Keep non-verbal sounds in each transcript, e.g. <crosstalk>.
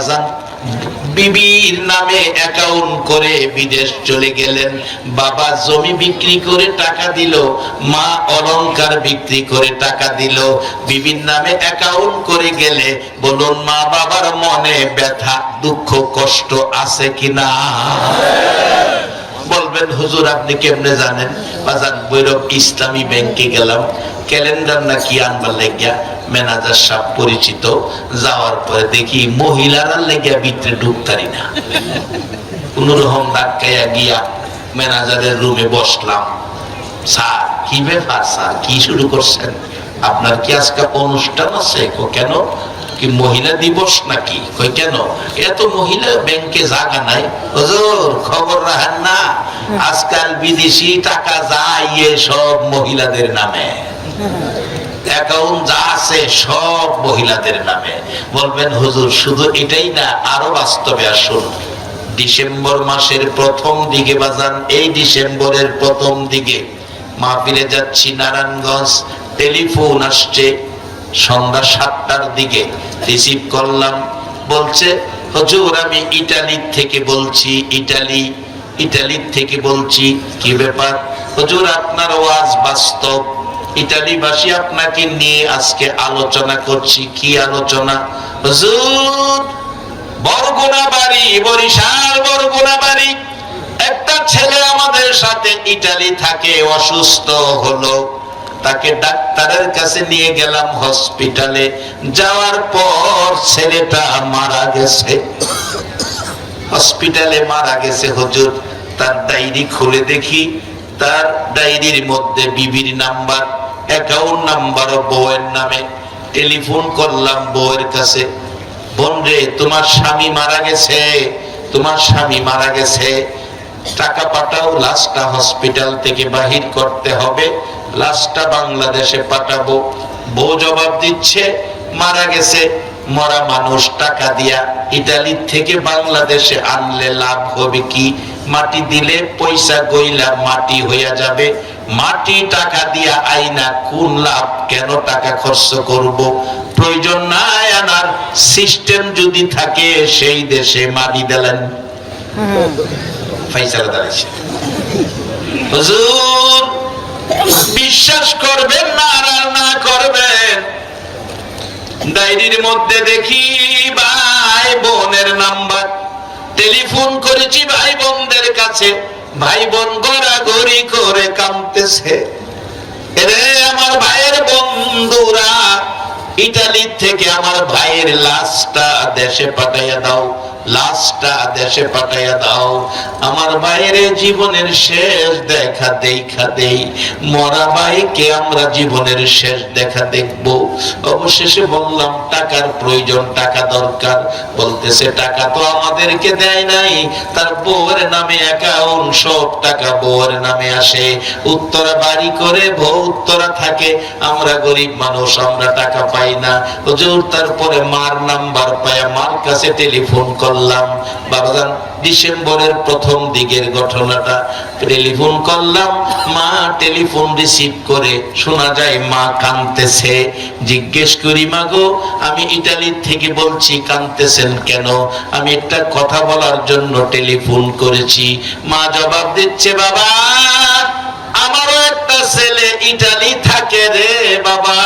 বাজান বিবির নামে অ্যাকাউন্ট করে বিদেশ চলে গেলেন। বাবা জমি বিক্রি করে টাকা দিল, মা অলংকার বিক্রি করে টাকা দিল। বিবির নামে অ্যাকাউন্ট করে গেলে বলুন, মা বাবার মনে ব্যথা, দুঃখ, কষ্ট আছে কিনা? বলবেন, হুজুর, আপনি কেমনে জানেন? বাজান, বৈরব ইসলামী ব্যাংকে গেলাম। ক্যালেন্ডার নাকি আনবার লেগিয়া ম্যানেজার সাহেব পরিচিত। যাওয়ার পরে দেখি মহিলারা লেগিয়া ভিতরে ঢুকতারি না। কোন রকম ধাক্কাইয়া গিয়া ম্যানেজারের রুমে বসলাম। স্যার, কি ব্যাপার, স্যার? কি শুরু করছেন? আপনার কি আজকে অনুষ্ঠান আছে? কেন? কি মহিলা দিবস নাকি? কই কেন? এত মহিলা, ব্যাংকে জায়গা নাই। হুজুর, খবর রাখেন না। আজকাল বিদেশি টাকা যায় সব মহিলাদের নামে। অ্যাকাউন্ট যা আছে সব মহিলাদের নামে। বলবেন, হুজুর, শুধু এটাই না, আরও বাস্তবে আসুন। ডিসেম্বর মাসের প্রথম দিকে বাজান, এই ডিসেম্বরের প্রথম দিকে। মাহফিলে যাচ্ছি, নারায়ণগঞ্জ, টেলিফোন আসছে। সন্ধ্যা সাতটার দিকে রিসিভ করলাম। বলছে, হুজুর, আমি ইটালির থেকে বলছি, ইটালি, ইটালির থেকে বলছি, কি ব্যাপার? হুজুর, আপনার ওয়াজ বাস্তব। ইটালিবাসী আপনাকে নিয়ে আজকে আলোচনা করছি। কি আলোচনা? হজুর বরগুনা বাড়ি বরিশাল বরগুনা বাড়ি একটা ছেলে আমাদের সাথে ইটালি থাকে, অসুস্থ হলো। তাকে ডাক্তারের কাছে নিয়ে গেলাম হসপিটালে। যাওয়ার পর ছেলেটা মারা গেছে। হসপিটালে মারা গেছে হুজুর। তার ডায়েরি খুলে দেখি। তার ডায়েরির মধ্যে বিবির নাম্বার, অ্যাকাউন্ট নাম্বার ও বউয়ের নামে। টেলিফোন করলাম বউয়ের কাছে। বোন রে, তোমার স্বামী মারা গেছে। তোমার স্বামী মারা গেছে। টাকা পাঠাও, লাশটা হসপিটাল থেকে বাহির করতে হবে। লাশটা বাংলাদেশে পাঠাবো। বউ জবাব দিচ্ছে মারা গেছে। মরা মানুষ টাকা দিয়া ইটালি থেকে বাংলাদেশে আনলে লাভ হবে কি? মাটি দিলে পয়সা গইলা মাটি হইয়া যাবে। মাটি টাকা দিয়া আইনা কোন লাভ? কেন টাকা খরচ করব? প্রয়োজন নাই আনার। সিস্টেম যদি থাকে সেই দেশে মাটি দিলেন। ফাইসালা দাঁড়াইছে হুজুর বিশ্বাস করবেন না আর না করবেন। ডায়েরির মধ্যে দেখি, ভাই বোনের নাম্বার। টেলিফোন করেছি ভাই বোনদের কাছে। ভাই বোন গড়াগড়ি করে কামতেছে রে আমার ভাইয়ের বন্ধুরা ইটালি থেকে আমার ভাইয়ের লাশটা দেশে পাঠাইয়া দাও। লাশটা দেশে পাঠাইয়া দাও। আমার ভাইয়ের জীবনের শেষ দেখা দেখা দেই। মরা ভাইকে আমরা জীবনের শেষ দেখা দেখব। অবশেষে বললাম, টাকার প্রয়োজন, টাকা দরকার। বলতেছে, টাকা তো আমাদেরকে দেয় নাই। তার বউয়ের নামে অ্যাকাউন্ট সব টাকা বউয়ের নামে আসে। উত্তরা বাড়ি করে বউ উত্তরা থাকে। আমরা গরিব মানুষ, আমরা টাকা পাই না। হুজুর, তারপরে মার নাম্বার পায় মার কাছে টেলিফোন করলাম। বাবাজান, ডিসেম্বরের প্রথম দিকের ঘটনাটা টেলিফোন করলাম। মা টেলিফোন রিসিভ করে শোনা যায়, মা কানতেছে জিজ্ঞেস করি, মা গো, আমি ইটালির থেকে বলছি কানতেছেন কেন? আমি একটা কথা বলার জন্য টেলিফোন করেছি। মা জবাব দিচ্ছে, বাবা আমারও একটা ছেলে ইটালি থাকে রে বাবা।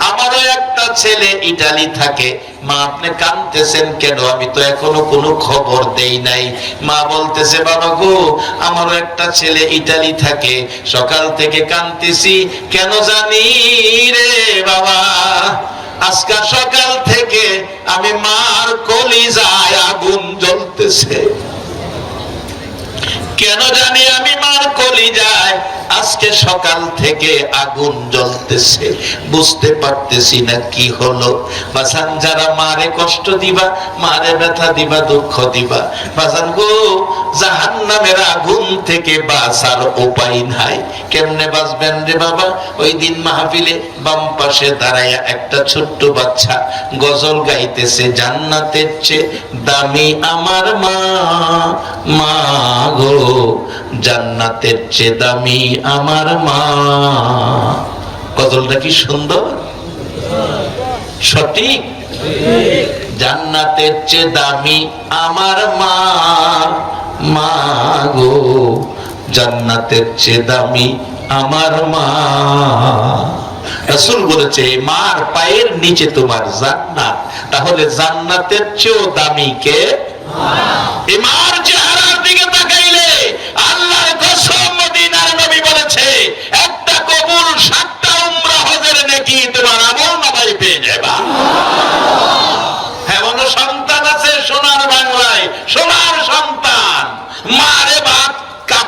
আমারও একটা ছেলে ইটালি থাকে। মা, আপনি কানতেছেন কেন? আমি তো এখনও কোনো খবর দেই নাই। মা বলতেছে, বাবা গো, আমারও একটা ছেলে ইটালি থাকে। সকাল থেকে কানতেছি কেন জানি রে বাবা? আজকাল সকাল থেকে আমি মার কলিজায় আগুন জ্বলতেছে। কেন জানি আমি মার কলি যায় আজকে সকাল থেকে আগুন জ্বলতেছে। বুঝতে পারতেছি না কি হলো। বাসান যারা মারে কষ্ট দিবা, মারে ব্যথা দিবা, দুঃখ দিবা। বাসান গো জাহান নামের আগুন থেকে বাঁচার উপায় নাই। কেমনে বাঁচবেন রে বাবা? ওই দিন মাহফিলে বাম পাশে দাঁড়াইয়া একটা ছোট্ট বাচ্চা গজল গাইতেছে, জান্নাতের চেয়ে দামি আমার মা। মা গো। জান্নাতের চেয়ে দামি আমার মা। গজলটা কি সুন্দর? সঠিক? জান্নাতের চেয়ে দামি আমার মা। মা গো, জান্নাতের চেয়ে দামি আমার মা। রাসূল বলেছে, মার পায়ের নিচে তোমার জান্নাত। তাহলে জান্নাতের চেয়েও দামি কে? এই মার চেহারার দিকে তাকাইলে আল্লাহর কসম মদিনার নবী বলেছে একটা কবুল সাতটা উমরা হজের নাকি তোমার আমল নামাই পেয়ে যাবা এমন সন্তান আছে সোনার বাংলায় সোনার সন্তান মারে বাপ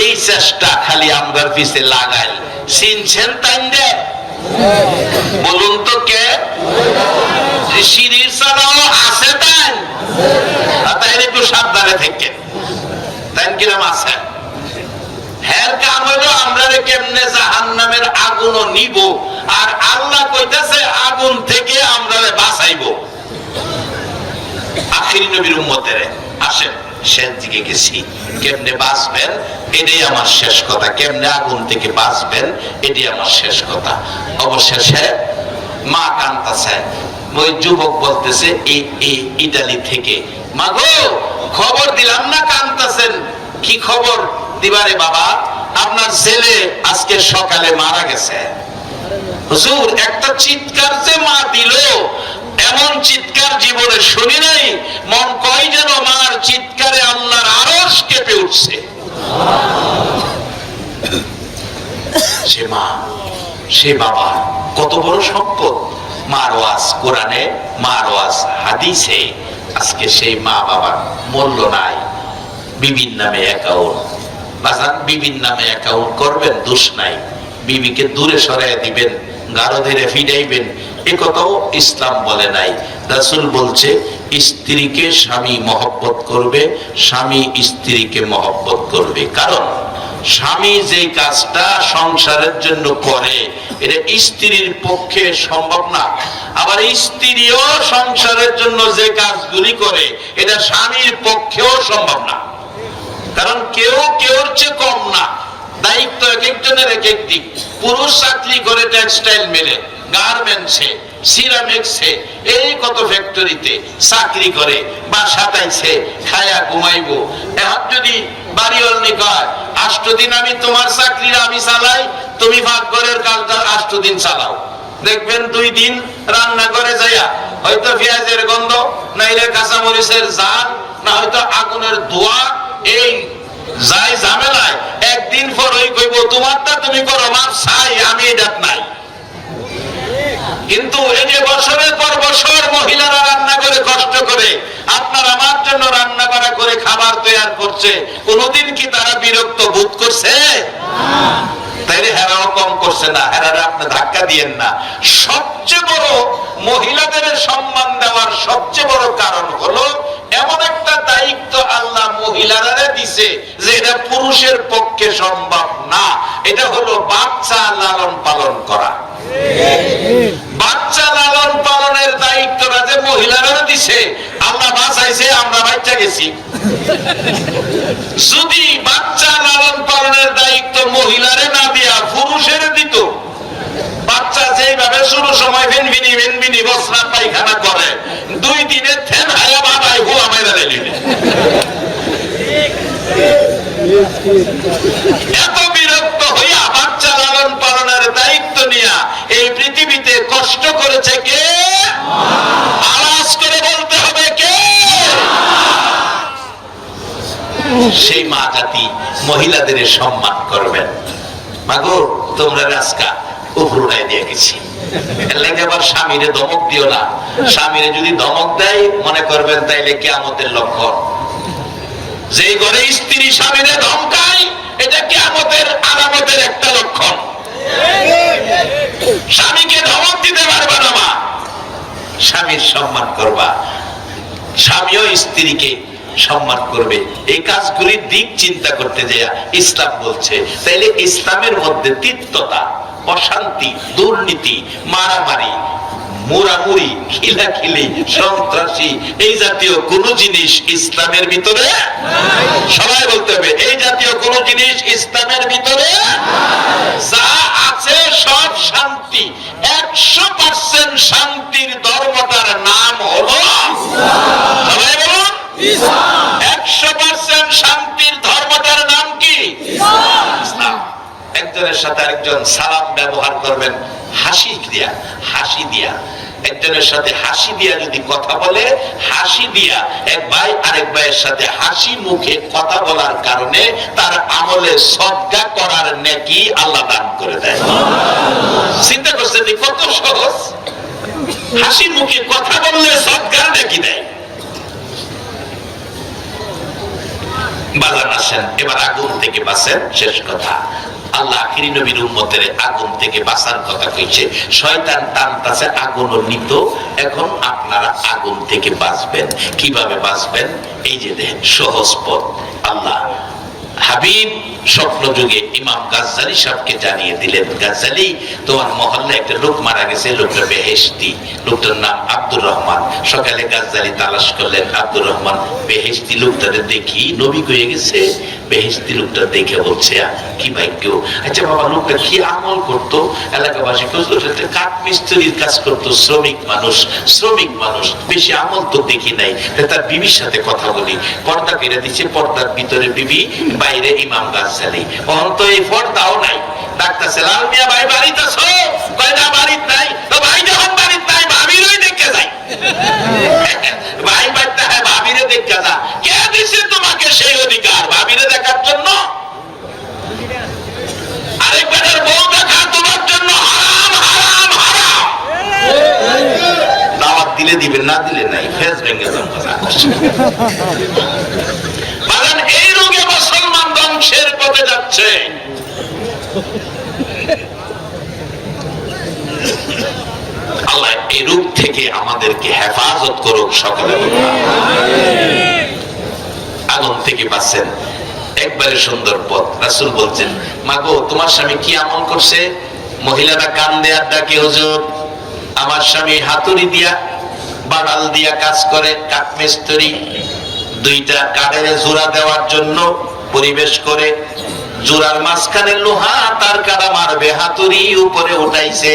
এই চেষ্টা খালি আমরার পিছে লাগাই। চিনছেন তাই বলুন তো কে? আছে তাই? তাই একটু সাবধানে তাই কিরম আছেন হ্যাঁ আমরা কেমনে জাহান নামের আগুনও নিব, আর আল্লাহ কইতাছে আগুন থেকে আমরা বাঁচাইবো। আখিরি নবীর উম্মতের, আসেন। শেষ দিকে গেছি। কেমনে বাঁচবেন? এটাই আমার শেষ কথা। কেমনে আগুন থেকে বাঁচবেন? এটাই আমার শেষ কথা। অবশেষে মা কান্তাছে ওই যুবক বলতেছে, এই ইটালি থেকে। মা গো, খবর দিলাম না কান্তাছেন কি খবর দিবারে বাবা? আপনার ছেলে আজকে সকালে মারা গেছে। হুজুর, একটা চিৎকার যে মা দিল এমন চিৎকার জীবনে শুনি নাই, মন কয় যেন মার চিৎকারে আল্লাহর আরস কেঁপে উঠছে। সে মা, সে বাবা, কত বড় সম্পদ। মার ওয়াজ কোরআনে, মার ওয়াজ হাদিসে। আজকে সেই মা বাবার মূল্য নাই বিভিন্ন নামে অ্যাকাউন্ট। বাজান, বিবির নামে অ্যাকাউন্ট করবেন, দোষ নাই। বিবিকে দূরে সরাই দিবেন গাঢ় ধীরে ফিরাইবেন ইসলাম বলে নাই। রাসূল বলছে, স্ত্রীকে স্বামী মহব্বত করবে, স্বামী স্ত্রীকে মহব্বত করবে। কারণ, স্বামী যে কাজটা সংসারের জন্য করে, এটা স্ত্রীর পক্ষে সম্ভব না। আবার স্ত্রীও সংসারের জন্য যে কাজগুলি করে, এটা স্বামীর পক্ষেও সম্ভব না। কারণ কেউ কেউর চেয়ে কম না। দায়িত্ব এক একজনের এক এক দিক। পুরুষ চাকরি করে টেক্সটাইল মেলে গার্মেন্টসে সিরামিক্সে এই কত ফ্যাক্টরিতে চাকরি করে বা সাতাইছে খায়া ঘুমাইবো। এখন যদি বাড়িওয়াল আষ্ট দিন আমি তোমার চাকরির আমি চালাই, তুমি আষ্ট দিন চালাও। দেখবেন দুই দিন রান্না করে যাইয়া হয়তো পেঁয়াজের গন্ধ, নাইলে কাঁচামরিচের জান না হয়তো আগুনের ধোয়া, এই যাই ঝামেলায়, একদিন পর ওই কইব, তোমারটা তুমি করো, মাপ চাই, আমি এটা নাই। কিন্তু এই যে বছরের পর বছর মহিলারা রান্না করে কষ্ট করে। আপনার আমার জন্য রান্না করা করে খাবার তৈরি করছে। কোনোদিন কি তারা বিরক্ত বোধ করছে? ধাক্কা দিয়েন না। সবচেয়ে বড় মহিলাদের সম্মান দেওয়ার সবচেয়ে বড় কারণ হলো, এমন একটা দায়িত্ব আল্লাহ মহিলারা দিছে যে এটা পুরুষের পক্ষে সম্ভব না, এটা হলো বাচ্চা লালন পালন করা। বাচ্চা লালন পালনের দায়িত্বটা যে মহিলারা দিছে, আল্লাহ বাঁচাইছে, আমরা বাচ্চা গেছি। যদি বাচ্চা লালন পালনের দায়িত্ব মহিলারে না দিয়া পুরুষের দিত, বাচ্চা যেভাবে শুরু সময় ভেনভিনি ভেনভিনি বসরা পায়খানা করে, দুই দিনে থেন হায়া বাবাই হুয়া দিলেন এত বিরক্ত হইয়া বাচ্চা লালন পালনের দায়িত্ব নিয়া এই পৃথিবীতে কষ্ট করেছে কে? আওয়াজ করে বলতে হবে কে? সেই মা জাতি মহিলাদের সম্মান করবেন। মাগো, তোমরা রাজকা উপরুটাই দিয়ে গেছি। স্বামীরে ধমক দিও না। স্বামীরে যদি দেয়, মনে করবেন তাইলে কেয়ামতের লক্ষণ। যে ঘরে স্ত্রী স্বামীরে ধমকায়, এটা কেয়ামতের আলামতের একটা লক্ষণ। স্বামীকে ধমক দিতে পারবা স্বামীর সম্মান করবা। স্বামীও স্ত্রীকে সম্মান করবে। এই কাজগুলির দিক চিন্তা করতে যায় ইসলাম বলছে। তাইলে ইসলামের মধ্যে তিক্ততা, অশান্তি, দুর্নীতি, মারামারি মুরামুরি খিলাখিলি, সন্ত্রাসী, এই জাতীয় কোন জিনিস ইসলামের ভিতরে সবাই বলতে হবে, এই জাতীয় কোন জিনিস ইসলামের ভিতরে যা আছে সব শান্তি একশো পার্সেন্ট শান্তির ধর্মটার নাম হলো সবাই বলুন একশো পার্সেন্ট শান্তির ধর্মটার নাম কি ইসলাম আরেকজন সালাম ব্যবহার করবেন, হাসি দিয়া হাসি দিয়া। একজনের সাথে হাসি দিয়া যদি কথা বলে, হাসি দিয়া এক ভাই আরেক ভাইয়ের সাথে হাসি মুখে কথা বলার কারণে তার আমলে সদকা করার নেকি আল্লাহ দান করে দেয়। চিন্তা করছেন কত সহজ? হাসি মুখে কথা বললে সদকার নেকি দেয়। বাজান আসেন এবার আগুন থেকে বাঁচেন, শেষ কথা। আল্লাহ নবীর উম্মতের আগুন থেকে বাঁচার কথা কইছে, শয়তান টানতাছে, আগুনও নিত। এখন আপনারা আগুন থেকে বাঁচবেন। কীভাবে বাঁচবেন? এই যে দেখেন, সহজ পথ। আল্লাহ হাবিব স্বপ্ন যুগে ইমাম গাজ্জালি সাহেবকে জানিয়ে দিলেন গাজ্জালি তোমার মহল্লে একটা লোক মারা গেছে লোকটা বেহেশতি। লোকটার নাম আব্দুর রহমান। সকালে গাজ্জালি তালাশ করলেন আব্দুর রহমান বেহেশতি লোকটারে দেখি নবী কয়ে গেছে বেহেশতি লোকটা দেখে বলছে "আহ, কি ভাগ্য আচ্ছা বাবা লোকটা কি আমল করতো? এলাকাবাসী কাঠ মিস্ত্রির কাজ করতো শ্রমিক মানুষ শ্রমিক মানুষ বেশি আমল তো দেখি নাই। তার বিবির সাথে কথা বলি পর্দা কেড়ে দিচ্ছে পর্দার ভিতরে বিবি বাইরে ইমাম গাছালি অন্ত এই পর্দাও নাই। ডাক্তার লাল মিয়া ভাই বাড়িতে আছো কয় না বাড়িতে নাই? তো ভাই যখন বাড়িতে নাই, ভাবিরই দেখে যাই <laughs> ভাই বাড়িতে হ্যাঁ ভাবিরে দেখে যা কে দিছে তোমাকে সেই অধিকার? ভাবিরে দেখার জন্য? আরেক বেটার বউ দেখা তোমার জন্য হারাম হারাম হারাম। দাওয়াত দিলে দিবেন, না দিলে নাই। ফেস ভেঙে যান বাগান এই রোগে মুসলমান ধ্বংসের পথে যাচ্ছে আল্লাহ এই রূপ থেকে আমাদেরকে হেফাজত করুক সকলে। আগুন থেকে বাঁচেন একবারে সুন্দর পথ। রাসুল বলছেন, মাগো, তোমার স্বামী কি আমল করছে? মহিলারা কান দেয়ার ডাকে, হুজুর, আমার স্বামী হাতুড়ি দিয়া, বাড়াল দিয়া কাজ করে, কাঠমিস্ত্রি, দুইটা কাঠের জোড়া দেওয়ার জন্য পরিবেশ করে, জোড়ার মাঝখানে লোহা, তার কাটা মারবে, হাতুড়ি উপরে উঠাইছে।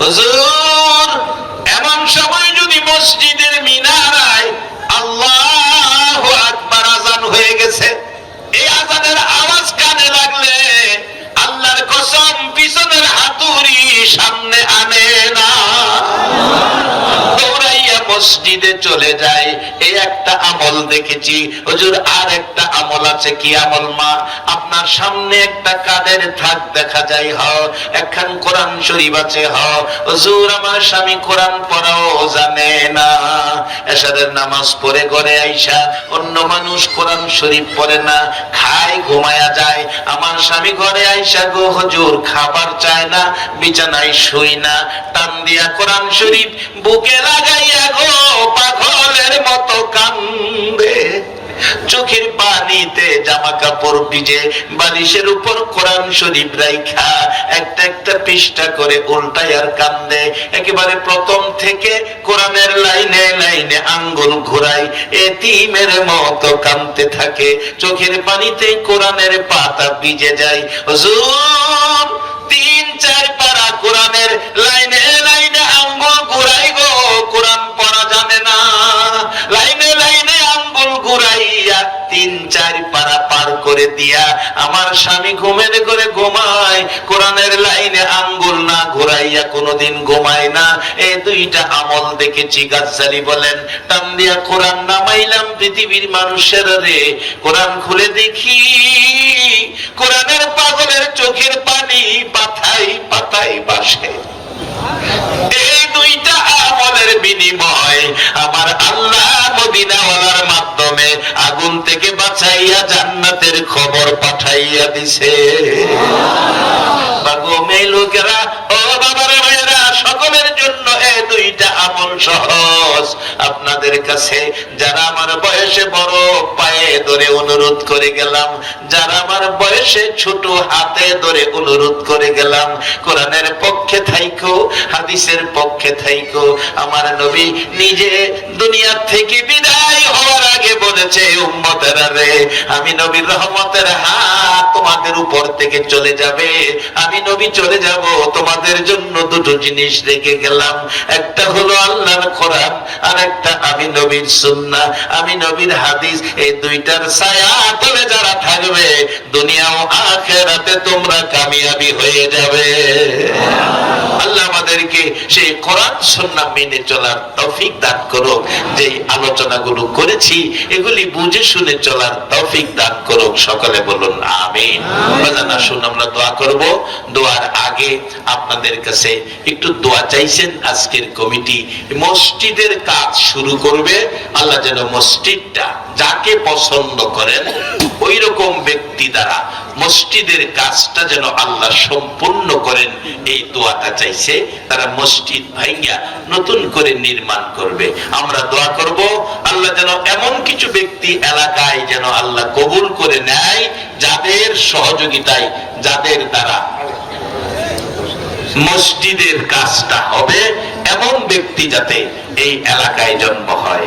হুজুর এমন সময় যদি মসজিদের মিনারায় আল্লাহ আকবার আজান হয়ে গেছে, এই আজানের আওয়াজ কানে লাগলে আল্লাহর কসম পিছনের হাতুরি সামনে আনে না। মসজিদে চলে যায় এই একটা আমল দেখেছি। হুজুর, আর একটা আমল আছে কি আমল, মা? আপনার সামনে একটা কাদের থাক দেখা যায়, হ। একখান কোরআন শরীফ আছে, হ। হুজুর, আমার স্বামী কোরআন পড়াও জানে না। এসাদের নামাজ পড়ে ঘরে আইসা অন্য মানুষ কোরআন শরীফ পড়ে না। খায়, ঘুমায়া যায়। আমার স্বামী ঘরে আইসা গো, হুজুর, খাবার চায় না, বিছানায় শুই না। টান দিয়া কোরআন শরীফ বুকে লাগাইয়া গো পাগলের মতো কান্দে। চোখের পানিতে জামা কাপড় ভিজে বালিশের উপর কোরআন শরীফ রাইখা, একটা একটা পৃষ্ঠা করে উল্টাই আর কান্দে। একেবারে প্রথম থেকে কোরআনের লাইনে লাইনে আঙ্গুল ঘুরাই এতিমের মতো কান্দতে থাকে। চোখের পানিতে কোরআনের পাতা ভিজে যায়। তিন চার পারা কোরআনের লাইনে লাইনে আঙ্গুল ঘুরাই গো। কোরআন পড়া জানে না। লাইনে লাইনে আঙ্গুল ঘুরাইয়া তিন চার পারা পার করে দিয়া আমার স্বামী ঘুমের করে ঘুমায়, কোরআনের লাইনে আঙ্গুল না ঘুরাইয়া কোনোদিন ঘুমায় না। এই দুইটা আমল দেখেছি গাছালি বলেন, টান দিয়া কোরআন নামাইলাম পৃথিবীর মানুষের রে। কোরআন খুলে দেখি, কোরআনের পাগলের চোখের পানি পাথাই পাতাই বাসে এই দুইটা আমলের বিনিময় আমার আল্লাহ মদিনাওয়ালার মাধ্যমে আগুন থেকে বাঁচাইয়া জান্নাতের খবর পাঠাইয়া দিছে। বাগো মেয়ে লোকেরা, ও বাবার সকলের জন্য এই দুইটা আমল সহজ। আপনাদের কাছে যারা আমার বয়সে বড় পায়ে ধরে অনুরোধ করে গেলাম, যারা আমার বয়সে ছোট হাতে ধরে অনুরোধ করে গেলাম, কোরআনের পক্ষে থাইকো, হাদিসের পক্ষে থাইকো। আমার নবী নিজে দুনিয়া থেকে বিদায় হওয়ার আগে বলেছে, উম্মতেরা রে, আমি নবীর রহমতের হাত তোমাদের উপর থেকে চলে যাবে। আমি নবী চলে যাব, তোমাদের জন্য দুটো জিনিস রেখে গেলাম, একটা হলো আল্লাহর কোরআন আর একটা আমি নবীর সুন্নাহ। আমি নবীর হাদিস, এই দুইটার ছায়া তলে যারা থাকবে, দুনিয়া ও আখেরাতে তোমরা কামিয়াবি হয়ে যাবে। আল্লাহ আমাদেরকে সেই কোরআন সুন্নাহ মেনে চলার তৌফিক দান করুক। যে আলোচনাগুলো করেছি, এগুলি বুঝে শুনে চলার তৌফিক দান করুক। সকলে বলুন, আমিন। আসুন, আমরা দোয়া করব। দোয়ার আগে আপনাদের কাছে একটু দোয়া চাইছেন, আজকের কমিটি মসজিদের কাজ শুরু করবে। আল্লাহ যেন মসজিদটা যাকে পছন্দ করেন ওই রকম ব্যক্তি দ্বারা মসজিদের কাজটা যেন আল্লাহ সম্পূর্ণ করেন, এই দোয়াটা চাইছে। তারা মসজিদ ভাইয়া নতুন করে নির্মাণ করবে। আমরা দোয়া করব, আল্লাহ যেন এমন কিছু ব্যক্তি এলাকায় যেন আল্লাহ কবুল করে নেয়, যাদের সহযোগিতায়, যাদের দ্বারা মসজিদের কাজটা হবে এমন ব্যক্তি যাতে এই এলাকায় জন্ম হয়।